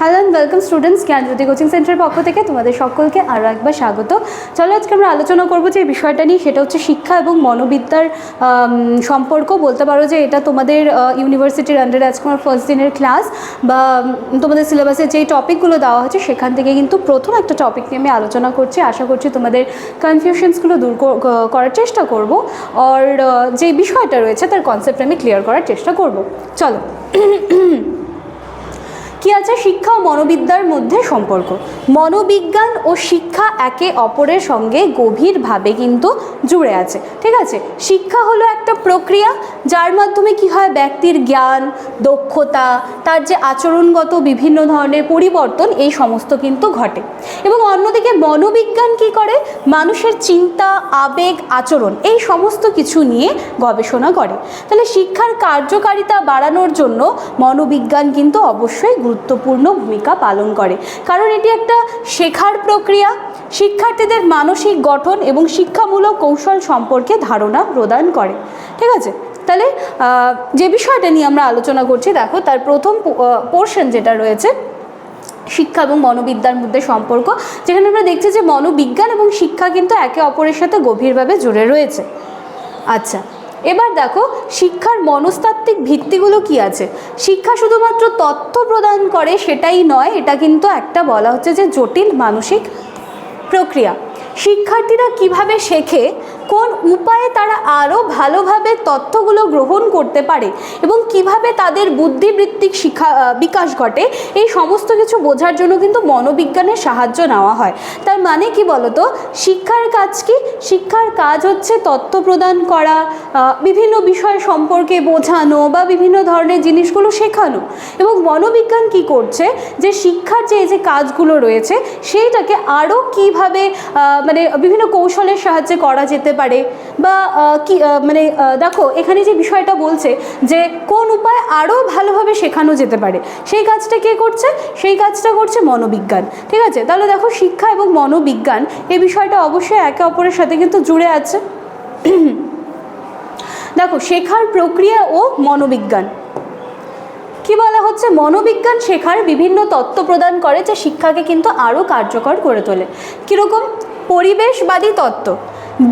Hello and welcome students Gyanjyoti coaching সেন্টারের পক্ষ থেকে তোমাদের সকলকে আরও একবার স্বাগত। চলো আজকে আমরা আলোচনা করব যে বিষয়টা নিয়ে, সেটা হচ্ছে শিক্ষা এবং মনোবিদ্যার সম্পর্ক। বলতে পারো যে এটা তোমাদের ইউনিভার্সিটির আন্ডারে আজকে আমার ফার্স্ট দিনের ক্লাস বা তোমাদের সিলেবাসে যেই টপিকগুলো দেওয়া হয়েছে, সেখান থেকে কিন্তু প্রথম একটা টপিক নিয়ে আমি আলোচনা করছি। আশা করছি তোমাদের কনফিউশনসগুলো দূর কর- করার চেষ্টা করব। আর যে বিষয়টা রয়েছে, তার কনসেপ্ট আমি ক্লিয়ার করার চেষ্টা করব। চলো। কি আছে? শিক্ষা ও মনোবিদ্যার মধ্যে সম্পর্ক। মনোবিজ্ঞান ও শিক্ষা একে অপরের সঙ্গে গভীরভাবে কিন্তু জুড়ে আছে, ঠিক আছে? শিক্ষা হলো একটা প্রক্রিয়া, যার মাধ্যমে কি হয়? ব্যক্তির জ্ঞান, দক্ষতা, তার যে আচরণগত বিভিন্ন ধরনের পরিবর্তন, এই সমস্ত কিন্তু ঘটে। এবং অন্যদিকে মনোবিজ্ঞান কি করে? মানুষের চিন্তা, আবেগ, আচরণ, এই সমস্ত কিছু নিয়ে গবেষণা করে। তাহলে শিক্ষার কার্যকারিতা বাড়ানোর জন্য মনোবিজ্ঞান কিন্তু অবশ্যই গুরুত্বপূর্ণ ভূমিকা পালন করে। কারণ এটি একটা শেখার প্রক্রিয়া। শিক্ষার্থীদের মানসিক গঠন এবং শিক্ষামূলক কৌশল সম্পর্কে ধারণা প্রদান করে। ঠিক আছে? তাহলে যে বিষয়টা নিয়ে আমরা আলোচনা করছি, দেখো, তার প্রথম পোর্শন যেটা রয়েছে, শিক্ষা এবং মনোবিদ্যার মধ্যে সম্পর্ক, যেখানে আমরা দেখছি যে মনোবিজ্ঞান এবং শিক্ষা কিন্তু একে অপরের সাথে গভীরভাবে জুড়ে রয়েছে। আচ্ছা এবার দেখো, শিক্ষার মনস্তাত্ত্বিক ভিত্তিগুলো কি আছে? শিক্ষা শুধুমাত্র তথ্য প্রদান করে সেটাই নয়, এটা কিন্তু একটা বলা হচ্ছে যে জটিল মানসিক প্রক্রিয়া। শিক্ষার্থীরা কীভাবে শেখে? কোন উপায়ে তারা আরও ভালোভাবে তথ্যগুলো গ্রহণ করতে পারে এবং কীভাবে তাদের বুদ্ধিবৃত্তিক শিক্ষা বিকাশ ঘটে, এই সমস্ত কিছু বোঝার জন্য কিন্তু মনোবিজ্ঞানের সাহায্য নেওয়া হয়। তার মানে কি বলতো? শিক্ষার কাজ কি? শিক্ষার কাজ হচ্ছে তথ্য প্রদান করা বিভিন্ন বিষয় সম্পর্কে বোঝানো বা বিভিন্ন ধরনের জিনিসগুলো শেখানো। এবং মনোবিজ্ঞান কি করছে? যে শিক্ষার যে যে কাজগুলো রয়েছে, সেইটাকে আরও কীভাবে মানে বিভিন্ন কৌশলের সাহায্যে করা যেতে পারে বা কি মানে দেখো, এখানে যে বিষয়টা বলছে যে কোন উপায় আরও ভালোভাবে শেখানো যেতে পারে, সেই কাজটা কে করছে? সেই কাজটা করছে মনোবিজ্ঞান, ঠিক আছে? তাহলে দেখো, শিক্ষা এবং মনোবিজ্ঞান এই বিষয়টা অবশ্যই একে অপরের সাথে কিন্তু জুড়ে আছে। দেখো, শেখার প্রক্রিয়া ও মনোবিজ্ঞান। কি বলা হচ্ছে? মনোবিজ্ঞান শেখার বিভিন্ন তত্ত্ব প্রদান করে, যা শিক্ষাকে কিন্তু আরও কার্যকর করে তোলে। কীরকম? পরিবেশবাদী তত্ত্ব।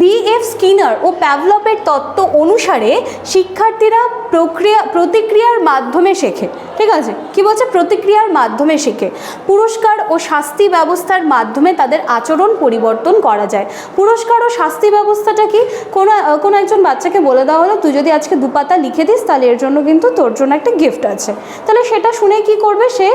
বি এফ স্কিনার ও প্যাভলপের তত্ত্ব অনুসারে শিক্ষার্থীরা প্রক্রিয়া, প্রতিক্রিয়ার মাধ্যমে শেখে। ঠিক আছে? কি বলছে? প্রতিক্রিয়ার মাধ্যমে শেখে। পুরস্কার ও শাস্তি ব্যবস্থার মাধ্যমে তাদের আচরণ পরিবর্তন করা যায়। পুরস্কার ও শাস্তি ব্যবস্থাটা কি? কোনো কোনো একজন বাচ্চাকে বলে দেওয়া হলো, তুই যদি আজকে দুপাতা লিখে দিস, তাহলে এর জন্য কিন্তু তোর জন্য একটা গিফট আছে। তাহলে সেটা শুনে কি করবে? সে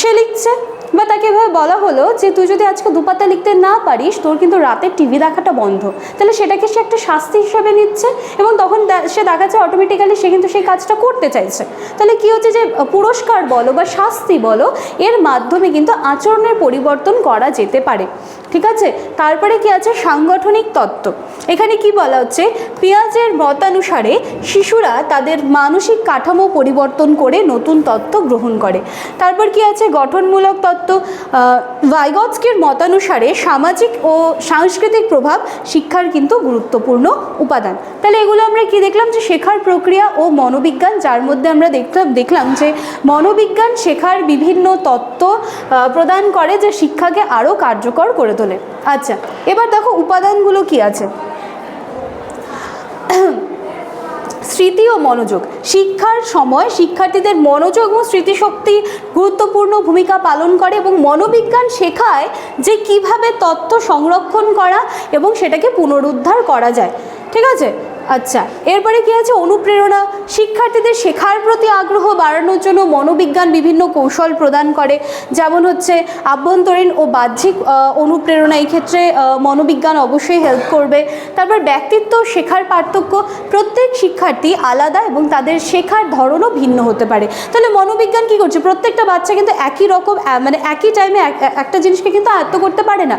সে লিখছে। বা তাকে এভাবে বলা হলো যে, তুই যদি আজকে দুপাতা লিখতে না পারিস, তোর কিন্তু রাতে টিভি দেখাটা বন্ধ। তাহলে সেটাকে সে একটা শাস্তি হিসেবে নিচ্ছে এবং তখন সে দেখাচ্ছে অটোমেটিক্যালি সে কিন্তু সেই কাজটা করতে চাইছে। তাহলে কি হচ্ছে যে, পুরস্কার বলো বা শাস্তি বলো, এর মাধ্যমে কিন্তু আচরণের পরিবর্তন করা যেতে পারে। ঠিক আছে? তারপরে কি আছে? সাংগঠনিক তত্ত্ব। এখানে কি বলা হচ্ছে? পেঁয়াজের মতানুসারে শিশুরা তাদের মানসিক কাঠামো পরিবর্তন করে নতুন তত্ত্ব গ্রহণ করে। তারপর কি আছে? গঠনমূলক তত্ত্ব ভাইগৎসকের মতানুসারে সামাজিক ও সাংস্কৃতিক প্রভাব শিক্ষার কিন্তু গুরুত্বপূর্ণ উপাদান। তাহলে এগুলো আমরা কি দেখলাম? যে শেখার প্রক্রিয়া ও মনোবিজ্ঞান, যার মধ্যে আমরা দেখলাম দেখলাম যে মনোবিজ্ঞান শেখার বিভিন্ন তত্ত্ব প্রদান করে যে শিক্ষাকে আরও কার্যকর করে তোলে। আচ্ছা এবার দেখো উপাদানগুলো কি আছে। স্মৃতি ও মনোযোগ। শিক্ষার সময় শিক্ষার্থীদের মনোযোগ এবং স্মৃতিশক্তি গুরুত্বপূর্ণ ভূমিকা পালন করে এবং মনোবিজ্ঞান শেখায় যে কীভাবে তথ্য সংরক্ষণ করা এবং সেটাকে পুনরুদ্ধার করা যায়। ঠিক আছে? আচ্ছা এরপরে কি আছে? অনুপ্রেরণা। শিক্ষার্থীদের শেখার প্রতি আগ্রহ বাড়ানোর জন্য মনোবিজ্ঞান বিভিন্ন কৌশল প্রদান করে। যেমন হচ্ছে, আভ্যন্তরীণ ও বাহ্যিক অনুপ্রেরণা। এই ক্ষেত্রে মনোবিজ্ঞান অবশ্যই হেল্প করবে। তারপর ব্যক্তিত্ব শেখার পার্থক্য। প্রত্যেক শিক্ষার্থী আলাদা এবং তাদের শেখার ধরনও ভিন্ন হতে পারে। তাহলে মনোবিজ্ঞান কী করছে? প্রত্যেকটা বাচ্চা কিন্তু একই রকম মানে একই টাইমে একটা জিনিসকে কিন্তু আয়ত্ত করতে পারে না।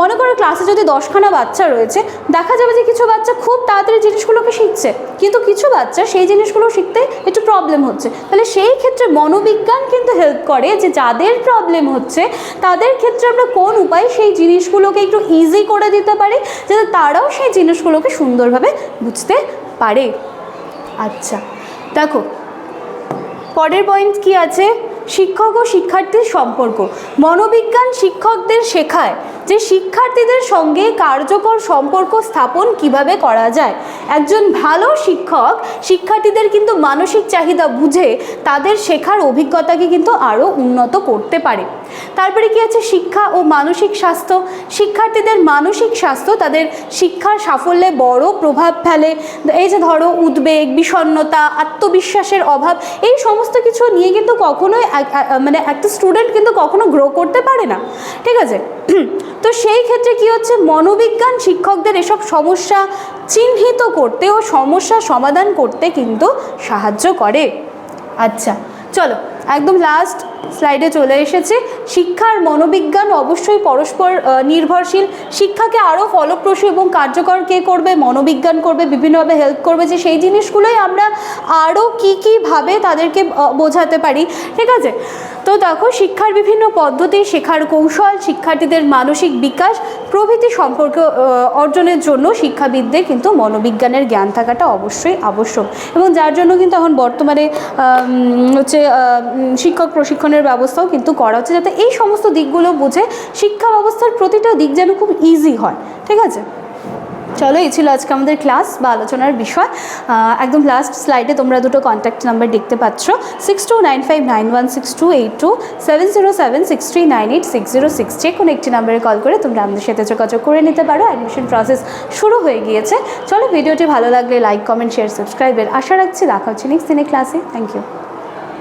মনে করো ক্লাসে যদি দশখানা বাচ্চা রয়েছে, দেখা যাবে যে কিছু বাচ্চা খুব তাড়াতাড়ি জিনিসগুলোকে শিখছে কিন্তু কিছু বাচ্চা সেই জিনিসগুলো শিখতে একটু প্রবলেম হচ্ছে। তাহলে সেই ক্ষেত্রে মনোবিজ্ঞান কিন্তু হেল্প করে যে যাদের প্রবলেম হচ্ছে, তাদের ক্ষেত্রে আমরা কোন উপায়ে সেই জিনিসগুলোকে একটু ইজি করে দিতে পারি, যাতে তারাও সেই জিনিসগুলোকে সুন্দরভাবে বুঝতে পারে। আচ্ছা দেখো, পরের পয়েন্ট কি আছে? শিক্ষক ও শিক্ষার্থীর সম্পর্ক। মনোবিজ্ঞান শিক্ষকদের শেখায় যে শিক্ষার্থীদের সঙ্গে কার্যকর সম্পর্ক স্থাপন কীভাবে করা যায়? একজন ভালো শিক্ষক, শিক্ষার্থীদের কিন্তু মানসিক চাহিদা বুঝে তাদের শেখার অভিজ্ঞতাকে কিন্তু আরও উন্নত করতে পারে। তারপরে কি আছে? শিক্ষা ও মানসিক স্বাস্থ্য। শিক্ষার্থীদের মানসিক স্বাস্থ্য তাদের শিক্ষার সাফল্যে বড় প্রভাব ফেলে। এই যে ধরো উদ্বেগ, বিষণ্ণতা, আত্মবিশ্বাসের অভাব, এই সমস্ত কিছু নিয়ে কিন্তু কখনোই মানে একটা স্টুডেন্ট কিন্তু কখনো গ্রো করতে পারে না। ঠিক আছে? তো সেই ক্ষেত্রে কি হচ্ছে? মনোবিজ্ঞান শিক্ষকদের এসব সমস্যা চিহ্নিত করতে ও সমস্যা সমাধান করতে কিন্তু সাহায্য করে। আচ্ছা চলো, একদম লাস্ট স্লাইডে চলে এসেছে। শিক্ষার মনোবিজ্ঞান অবশ্যই পরস্পর নির্ভরশীল। শিক্ষাকে আরও ফলপ্রসূ এবং কার্যকর কে করবে, মনোবিজ্ঞান করবে, বিভিন্নভাবে হেল্প করবে, যে সেই জিনিসগুলোই আমরা আরও কী কীভাবে তাদেরকে বোঝাতে পারি। ঠিক আছে? তো দেখো, শিক্ষার বিভিন্ন পদ্ধতি, শেখার কৌশল, শিক্ষার্থীদের মানসিক বিকাশ, প্রভৃতি সম্পর্ক অর্জনের জন্য শিক্ষাবিদদের কিন্তু মনোবিজ্ঞানের জ্ঞান থাকাটা অবশ্যই আবশ্যক। এবং যার জন্য কিন্তু এখন বর্তমানে হচ্ছে শিক্ষক প্রশিক্ষণের ব্যবস্থাও কিন্তু করা হচ্ছে যাতে এই সমস্ত দিকগুলো বুঝে শিক্ষা ব্যবস্থার প্রতিটা দিক যেন খুব ইজি হয়, ঠিক আছে? চলো, এই ছিল আজকে আমাদের ক্লাস বা আলোচনার বিষয়। একদম লাস্ট স্লাইডে তোমরা দুটো কন্ট্যাক্ট নাম্বার দেখতে পাচ্ছ। Six two nine five nine one six two eight two seven zero seven six three nine eight six zero six যে কোনো একটি নাম্বারে কল করে তোমরা আমাদের সাথে যোগাযোগ করে নিতে পারো। অ্যাডমিশন প্রসেস শুরু হয়ে গিয়েছে। চলো ভিডিওটি ভালো লাগলে লাইক কমেন্ট শেয়ার সাবস্ক্রাইবের আশা রাখছি। দেখা হচ্ছে নেক্সট দিনে ক্লাসে থ্যাংক ইউ